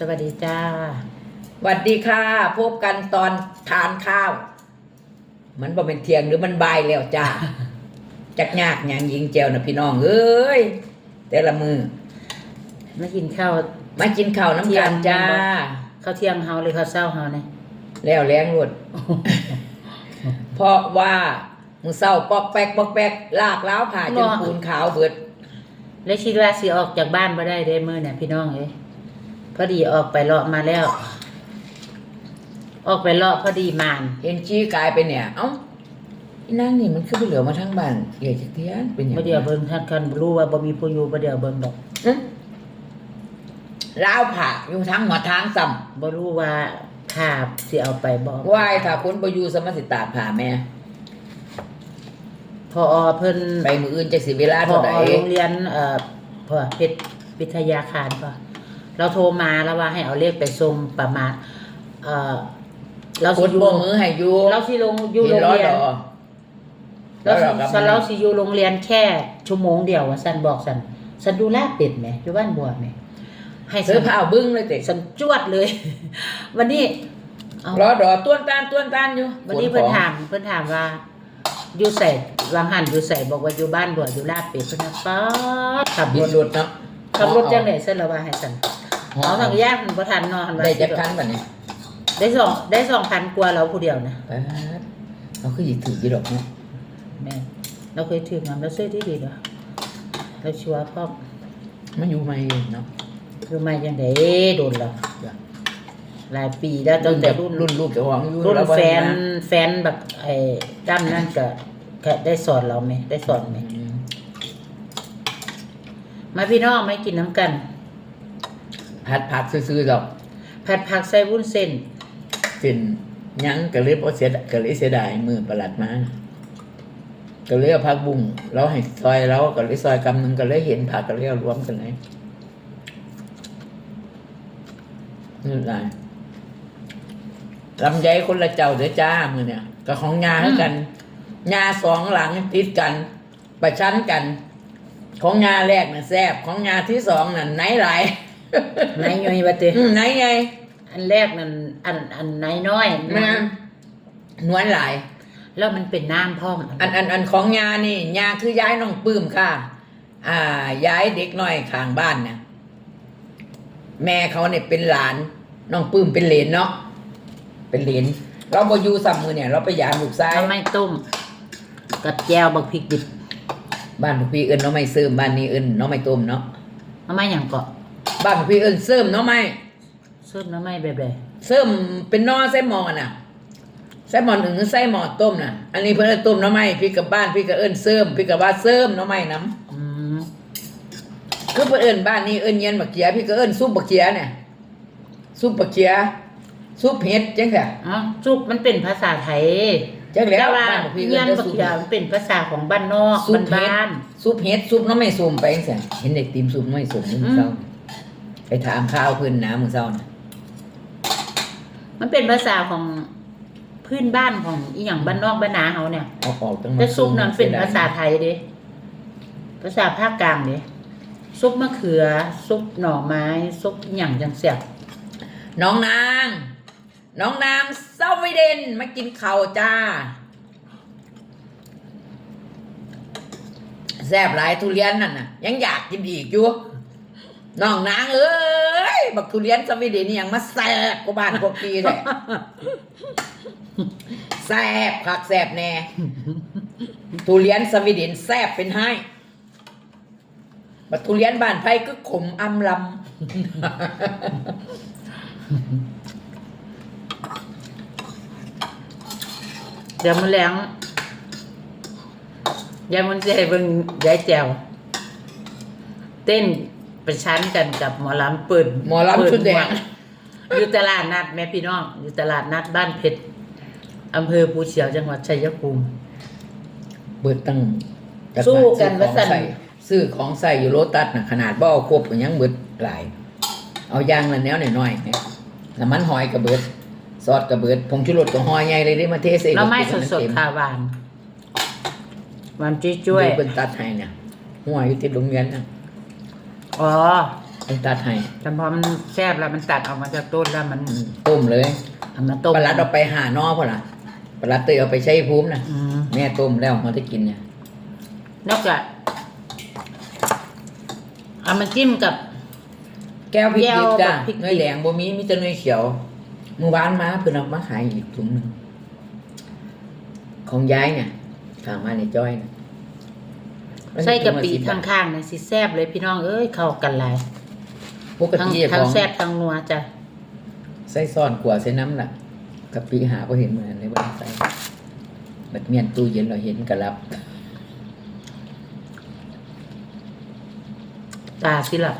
สวัสดีจ้าสวัสดีค่ะ พบกันตอนทานข้าว มันบ่เป็นเที่ยงหรือมันบ่ายแล้วจ้า จักยากหยังยิงแจวนะพี่น้อง เอ้ย แต่ละมือมากินข้าวมากินข้าวน้ำกันจ้า ข้าวเที่ยงเฮาหรือข้าวเช้าเฮาเนี่ยแล้วแรงรวดเพราะว่ามือเศร้าปอกแปกปอกแปกลากล้าวผ่าจนปูนขาวเบิด แล้วคิดว่าสิออกจากบ้านบ่ได้เด้มื้อเนี่ยพี่น้องเอ้ย พอดีออกไปเลาะมาแล้ว ออกไปเลาะพอดีมานเห็นชี้กายไปเนี่ย เอ้าอีนางนี่มันคือไปเหลือมาทั้งบ้านเอียจักเทียนเป็นหยังบ่เดี๋ยวเบิ่งท่านคันรู้ว่าบ่มีผู้อยู่บ่เดี๋ยวเบิ่งดอกอื้อล้าวผ่าอยู่ทั้งหัวทางซ้ำบ่รู้ว่าขาบสิเอาไปบ่ไหวายถ้าคนประยูสมสิตาผ่าแม่ พอเพิ่นไปมืออื่นจะสิเวลาพอเท่าไหร่โรงเรียนเอ่อพอเพชรวิทยาคารก็ เราโทรมาแล้วว่าให้เอาเลขไปส่งประมาณเอ่อเราคสินอยู่โบกมือให้อยู่เราสิลงอยู่เห็โรนงล้อเรียดนอเราสิล้อดอกสันเราสิอยู่โรงเรียนแค่ชั่วโมงเดียวว่าสันบอกสันสันดูแลเป็ดไหมอยู่บ้านบัวไหมให้ซื้อผ้าเอาบึ้งเลยเตะสันจวดเลย วันนี้เอาล้อดอต้วนตานต้วนตานอยู่วันนี้เพิ่นถามเพิ่นถามว่าอยู่ใส่วางหันอยู่ใส่บอกว่าอยู่บ้านบัวอยู่ลาดเป็ดเพิ่นนะป๊าดขับบิรนถหลุดเนาะขับรถจังไหนเส้นละว่าให้สัน เอาทางแยกมันบ่ทันเนอนได้จักคันบัดนี้ได้สองได้สองพันกว่าเราผู้เดียวนะป๊าดเราคือหยิบถือกี่ดอกเนาะแม่เราเคยถืองานเราซื้อที่ดีเหรอเราชัวร์พ่อมันอยู่ไม่เนาะคือมาจังไดโดนแล้วหลายปีแล้วตั้งแต่รุ่นรุ่นลูกเจ้าของอยู่รุ่นล้วบ่แฟได้นมาแฟนแบบไอ้ด้ำนั่นก็ก็ได้สอนเราไหมได้สอนไหม อืมมาพี่น้องไม่กินน้ำกัน ผัดผัดซื่อๆดอก ผัดผักใส่วุ้นเส้นเป็นหยังก็เลยบ่เสียดก็เลยเสียดายมือประหลัดมาก็เลยเอาผักบุ้งเราให้ซอยเราก็เลยซอยกำหนึงก็เลยเห็นผักก็เลยเอารวมกันเลยนี่แหละลำไยคนละเจ้าเด้อจ้ามือเนี่ยก็ของงาเท่ากันงาสองหลังติดกัน ประชันกัน ของงาแรกน่ะแซ่บของงาที่สองน่ะไหนหลาย ไหนย่อยบะเตอืมไหนไงอันแรกนั่นอันอันไหนน้อยมันนวลหลาย แล้วมันเป็นน้ำพร้อมอันอันอันของยานี่ยาคือย้ายน้องปื้มค่ะ อ่า ย้ายเด็กน้อยข้างบ้านเนี่ยแม่เขาเนี่ยเป็นหลานน้องปื้มเป็นเหลนเนาะเป็นเหลนเราบอยู่ซ้ำมือเนี่ยเราไปยามลูกซ้ายน้ำไม่ต้มกับแจวบักพริกดิบบ้านพวกพี่เอิญน้องไม่เสริมบ้านนี้เอิญน้องไม่ต้มเนาะน้ำไม่อย่างเกาะ บ้านพวกพี่เอิญเสริมเนาะไม่ซุปน้ำไม่แบบใดเสริมเป็นนอไส้หมอน่ะไส้หมอหนึ่งหรือไส้หมอต้มน่ะ อันนี้เพิ่นเอิ้นต้มเนาะไม่พี่กับบ้านพี่กับเอิญเสริมพี่กับว่าเสริมเนาะไม่น้ำอืมคือเพิ่นเอิ้นบ้านนี้เอิ้นเย็นบักเกียพี่ก็เอิ้นซุปบักเกียเนี่ยซุปบักเกียซุปเห็ดจังค่ะอ๋อซุปมันเป็นภาษาไทยจังแล้วแต่ว่าบ้านบักพี่เงี้เอิ้ยนนแต่บักซุปเขียมันเป็นภาษาของบ้านนอกซุปเห็ดบ้าน ซุปเห็ดซุปน้ำไม่สุ่มไปจังซี่เห็นเด็กติมซุปน้ำไม่สุ่มมื้อเช้า ไปถามข้าวเพิ่นนะมื้อเช้าน่ะๆมันเป็นภาษาของพื้นบ้านของอีหยังบ้านนอกบ้านนาเฮาเนี่ยเอาออกจังแต่ซุปนั้นเป็นภาษาไทยเด้ภาษาภาคกลางเด้ซุปมะเขือ ซุปหน่อไม้ ซุปอีหยังจังเสียบน้องนาง น้องนางเซาวิเดนมากินข้าวจ้าแซ่บหลายทุเรียนนั่นน่ะ ยังอยากกินอีกอยู่ น้องนางเอ้ยบักทุเรียนสวีเดนนี่ยังมาแซ่บกว่าบ้านพวกปีเลยแซ่บคักแซ่บแน่ทุเรียนสวีเดนแซ่บเป็นให้บักทุเรียนบ้านไผ่ก็ขมอำลเดี๋ยวมันแรงยายมันจะให้เบิ่งยายแจวเต้น ประชันกันกับหมอลำเปิดำหมอลำชุดแดงเปิดหมวกอยู่ตลาดนัดแม่พี่น้อง อยู่ตลาดนัดบ้านเพชรอำเภอภูเขียวจังหวัดชัยภูมิ เบิดตั้งสู้กันว่าสั่นซื้อของใส่อยู่โลตัสน่ะขนาดบ่เอาครบก็ยังเบิดหลาย เอายางละแนวหน่อยๆเนี่ยน้ำมันหอยกระเบิด ซอสกระเบิดผงชูรสก็หอยใหญ่เลยได้มาเทใส่เราไม่สรถดสดเต็มๆค่ะหวานหวานจุ้ยดูเป็นตัดให้เนี่ยหัวอยู่ติดโรงเรียนนะๆ อ๋อไอ้ตัดให้แต่พอมันแซ่บแล้วมันตัดออกมาจากต้นแล้วมันอืมต้มเลยเอามาต้มปลาลัดเอาไปหานอพอละปลาลัดเตยเอาไปใช้ภูมินะอืมแม่ต้มแล้วมันได้กินเนี่ยนอกจากเอามาจิ้มกับ แก้วพริกแก้วดิบจ้ะพริกดิบเนยแดงบ่มีมีแต่เนยเขียวมือวานมาเพิ่นเอามาขายอีกถุงหนึงของยายเนี่ยฝากมาในจ้อยนะ ใส่กะปิถุงลทาง10บาทข้างเนี่ยสิแซ่บเลยพี่น้องเอ้ยเข้ากันหลายปกทั้งติทั้ขงองแซ่บทั้งนัวจ้ะใส่ซ่อนกว่าใส่น้ำล่ะกะปิหาบ่เห็นเหมือนเลยบ่ได้ใส่บัดเมียนตู้เย็นเราเห็นกะรับตาสิล่ะ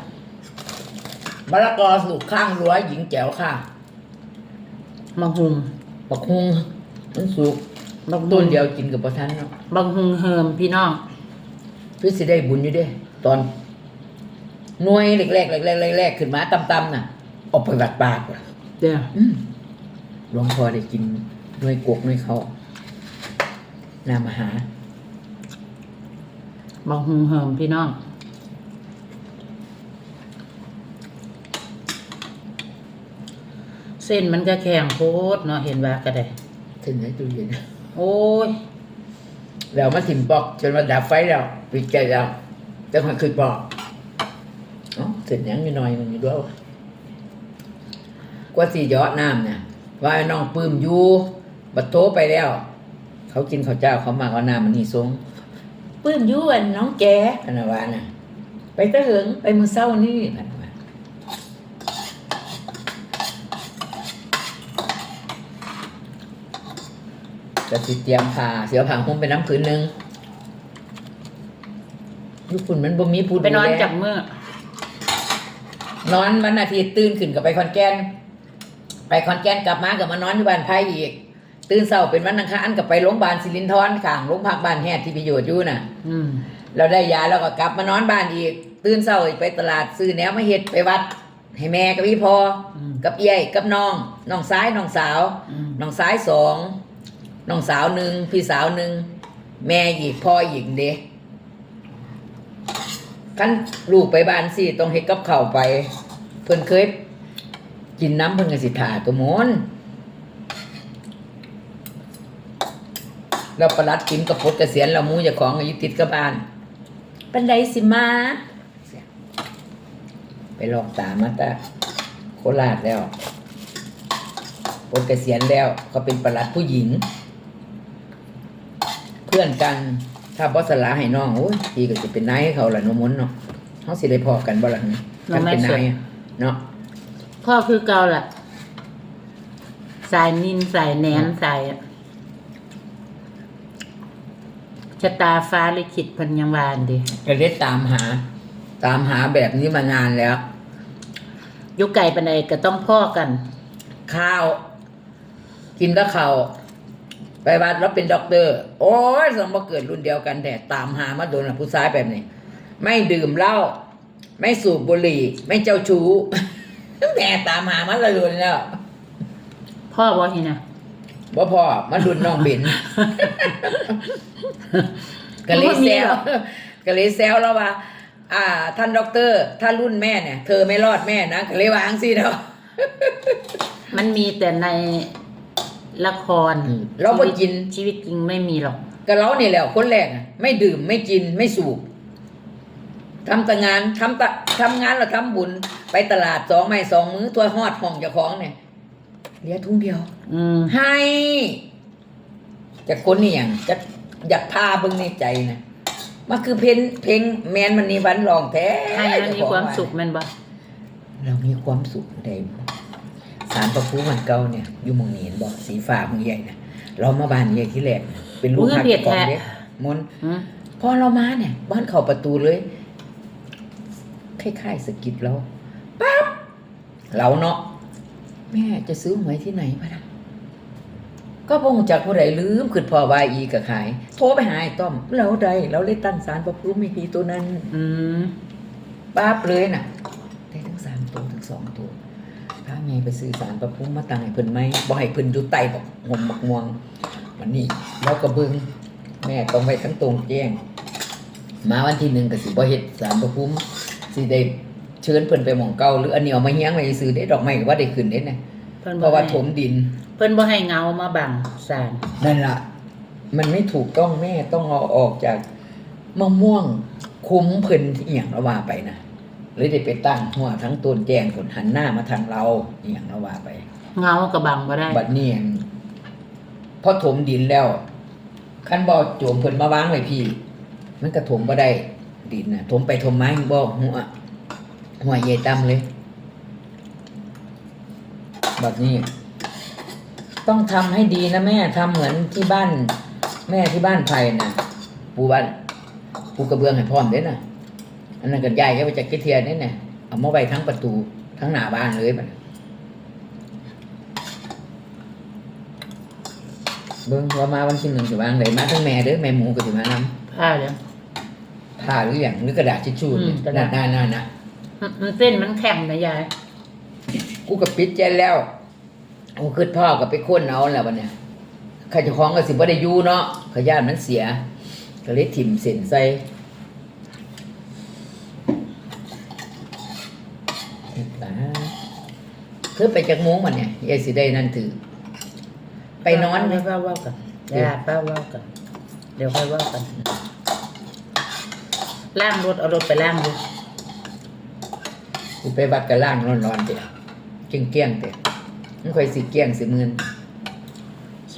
มะละกอสุกข้างรั้วหญิงแจ๋วค่ะบังหุงบักฮุงมันสุกบังหุต้งนเดียวกินกับประทันเนาะบังหุงเฮิมพี่น้อง พี่สิได้บุญอยู่เด้ ตอนหน่วยแรกๆแรกๆแรกๆขึ้นมาต่ำๆน่ะเออกไปวัดปากว่ะเดี๋ยวอืมหลวงพ่อได้กินหน่วยกกหน่วยเขานามหาบังหุงเฮิมพี่น้อง เส้นมันก็แข็งโพดเนาะเห็นว่าก็ได้ถึงให้ตู้เย็นโอ้ย แล้วมาถิ่มปอก จนมาดับไฟแล้วปิดใจแล้วจะค่อยขึ้นปอกเอ๋อเสร็จยังมีหน่อยมันอยู่ด้วยวะกว่าสี่ยอดน้ำเนี่ยว่าไอ้น้องปื้มอยู่บัดโทไปแล้ว เขากินข้าวเจ้าเขามาเอาน้ำมันนี่ทรงปื้มอยู่อันน้องแกอันนั้นว่าน่ะ ไปตะเหิงไปมือเศร้านี่อันนั้นว่า จะสิเตรียมผ้าเสียวผ้าหุ้มไปน้ำผืนหนึ่งยุคุณมันบ่มีผู้ดูไปนอนแลจับมือนอนวันอาทิตย์ตื่นขึ้นกับไปคอนแกน ไปคอนแกนกลับมากับมานอนอยู่บ้านไผ่อีก ตื่นเช้าเป็นวันอังคารกับไปโรงพยาบาลสิรินธรข้างโรงพักบ้านแฮดที่ประโยชน์อยู่น่ะ อืมเราได้ยาแล้วก็กลับมานอนบ้านอีก ตื่นเช้าอีกไปตลาดซื้อแนวมาเฮ็ดไปวัด ให้แม่กับพี่พออืมกับเอี้ยกับน้องน้องซ้ายน้องสาวอืมน้องซ้ายสอง น้องสาวหนึ่งพี่สาวหนึ่งแม่อีกพ่ออีกเด็กขั้นลูกไปบ้านสิต้องเฮ็ดกับข้าวไป เพิ่นเคยกินน้ำเพิ่นก็สิถ่าตัวหมนแล้วประหลัดกินกับพดเกษียณแล้วหมูเจ้าของอายุติดกับบ้านปันไดสิมา ไปลอกตามาตาโคราชแล้วปลดเกษียณแล้วเขาเป็นประหลัดผู้หญิง เพื่อนกันถ้าบอสลาให้น้องโอ้ยพี่ก็จะเป็นนายให้เขาละโนมนเนาะเขาสิได้พอกันบ่ล่ะนี่กันเป็นนายอะเนาะพ่อคือเกาล่ะ สายนินสายแหนนสายอะชะตาฟ้าลิขิตเพันยังวานดิก็ได้ตามหา ตามหาแบบนี้มานานแล้วอยุไก่ปันใดก็ต้องพ่อกัน ข้าว กินแล้วข้าว ไปวัดแล้วเป็นด็อกเตอร์ โอ้ยสมบัเกิดรุ่นเดียวกันแต่ตามหามาโดนละผู้ชายแบบนี้ ไม่ดื่มเหล้าไม่สูบบุหรี่ ไม่เจ้าชู้แม่ตามหามาละรุ่นแล้ว พ่อบอกทีนะบ่พอมารุ่นน้องเบนก็เลยแซวก็เลยแซวแล้วว่า อ่า ท่านด็อกเตอร์ ถ้ารุ่นแม่เนี่ย เธอไม่รอดแม่นะก็เลยวาจังสิเนาะมันมีแต่ใน ละครอืมเราบ่กิน ชีวิตจริงไม่มีหรอก ก็เรานี่แหละคนแรกอะไม่ดื่มไม่กินไม่สูบทำแต่งานทำตะทำงานแล้วทำบุญ ไปตลาดสองไม่สองมื้อตัวฮอดห้องเจ้าของเนี่ยเหลือทุ่งเดียว อืมให้จากคนนี่อย่างจะอยากพาเบิ่งในใจนะมันคือเพลงเพลงแมนมันนี่วันรองแท้ให้มันมีความสุขแมันบ่เรามีความสุขได้ สารประภูมันเก่าเนี่ยอยู่หมองนี้เห็นบอกสีฟ้าเมืองใหญ่นะเรามาบ้านใหญ่ที่แรกน่ะเป็นลูกพักของเด็กมนต์อืมพอเรามาเนี่ย บ้านเข้าประตูเลยคล้ายๆสะกิดเราปั๊บเราเนาะแม่จะซื้อหวยที่ไหนพะนะก็พงจากผู้ใดลืมขึ้นพอวายอีกับขาย โทรไปหาไอ้ต้อมแล้วใดเราเลยตั้งสารพระภูมิพีตัวนั้นอืมปั๊บเลยน่ะ ได้ทั้งสามตัวทั้งสองตัว พาแม่ไปซื้อสารพระภูมิมาตังให้เพิ่นไหมบ่ให้เพิ่นอยู่ใต้บอกหมบักม่วงมันนี่เราก็เบิ่งแม่ต้องไว้ทั้งตรงแจ้ง มาวันที่หนึ่งก็สิบ่เฮ็ดสารพระภูมิสิได้เชิญเพิ่นไปหม่องเก่าหรืออันนี้เอามาเฮียงไว้ซื้อได้ดอกไม้ก็ว่าได้ขึ้นเด้นะเพิ่นเพบ่ราะว่าให้ถมดิน เพิ่นบ่ให้เงามาบังสางนั่นล่ะมันไม่ถูกต้องแม่ต้องเอาออกจากมะม่วงคุ้มเพิ่นที่อหย่างราว่าไปนะ เลยได้ไปตั้งหัวทั้งต้นแจงผลหันหน้ามาทางเราอหย่างเราว่าไป เงาก็บังบ่ได้ บัดนี้พอถมดินแล้วขั้นบ่อโจมเพิ่นมาวางไว้พี่ มันก็ถมบ่ได้ ดินน่ะถมไปถมมาบ่หัวหัวใหญ่ดำเลยบัดนี้ ต้องทำให้ดีนะแม่ทำเหมือนที่บ้าน แม่ที่บ้านไผ่น่ะปูบ้านปูกระเบื้องให้พร้อมเด้น่ะ อันนั้นก็ใหญ่ก็ไปจากกิเทียนนี่น่ะเอามาไว้ทั้งประตูทั้งหน้าบ้านเลยบัดเบิ่งว่ามาวันที่หนึ่งสิวางเลยมาทั้งแม่เด้อแม่หมูก็สิมานำผ้าเด้อผ้าหรืออย่างหรือกระดาษทิชชู่อืมกระดาษนั่นนั่นนะมันมันเส้นมันแข็งนะยายกูกับปิดแจนแล้วกูขึ้นพ่อกับไปค้นเอาแล้ววันเนี้ยใครเจะคล้าของก็สิบ่ได้อยู่เนาะขยานมันเสีย ก็เลยถิ่มเส้นใส่ ตาคือไปจากโมุ้งมันเนี่ยยายสิได้นั่นถือ ไปนอนไหมเดี๋ยวเว้ากันเดี๋ยวป้าว้ากัน เดี๋ยวค่อยว้ากันล้างรถเอารถไปล้างดูกูไปวัดกระล่างร้อนๆเดี๋ยวเกี้ยงเกี้ยงเดี๋ยวมันค่อยสิเกี้ยงสิมืน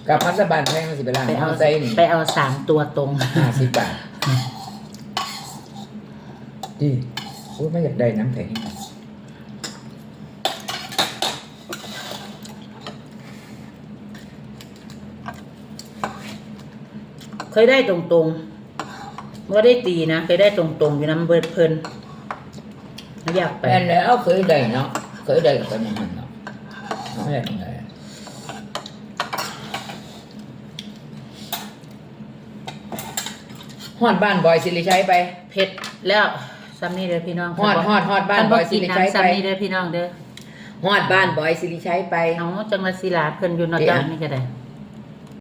กับพัสบานแพงสิไปล่างไปเอาใส่ไปเอาสามตัวตรงห้าสิบบาทดีโอ้ยไม่อยากได้น้ำแข็ง ยได้ตรงๆว่าได้ตีนะเคยได้ตรงๆอยู่น้ำเบิดเพลินอยากไปแม่นแล้วเคยได้เนาะเคยได้กับเป็นอย่างนั้นเนาะไม่ได้ยังไงฮอดบ้านบอยสิริชัยไป เผ็ดแล้วซ้ำนี่เด้อพี่น้องฮอดฮอดฮอดบ้านท่บอยสิกินริชัยน้ำไปซ้ำนี่เด้อพี่น้องเด้อฮอดบ้านบอยสิริชัยไปเอาจังหวัดศิลาเพิ่นอยู่เนอกเดี๋ยวจากนี่ก็ได้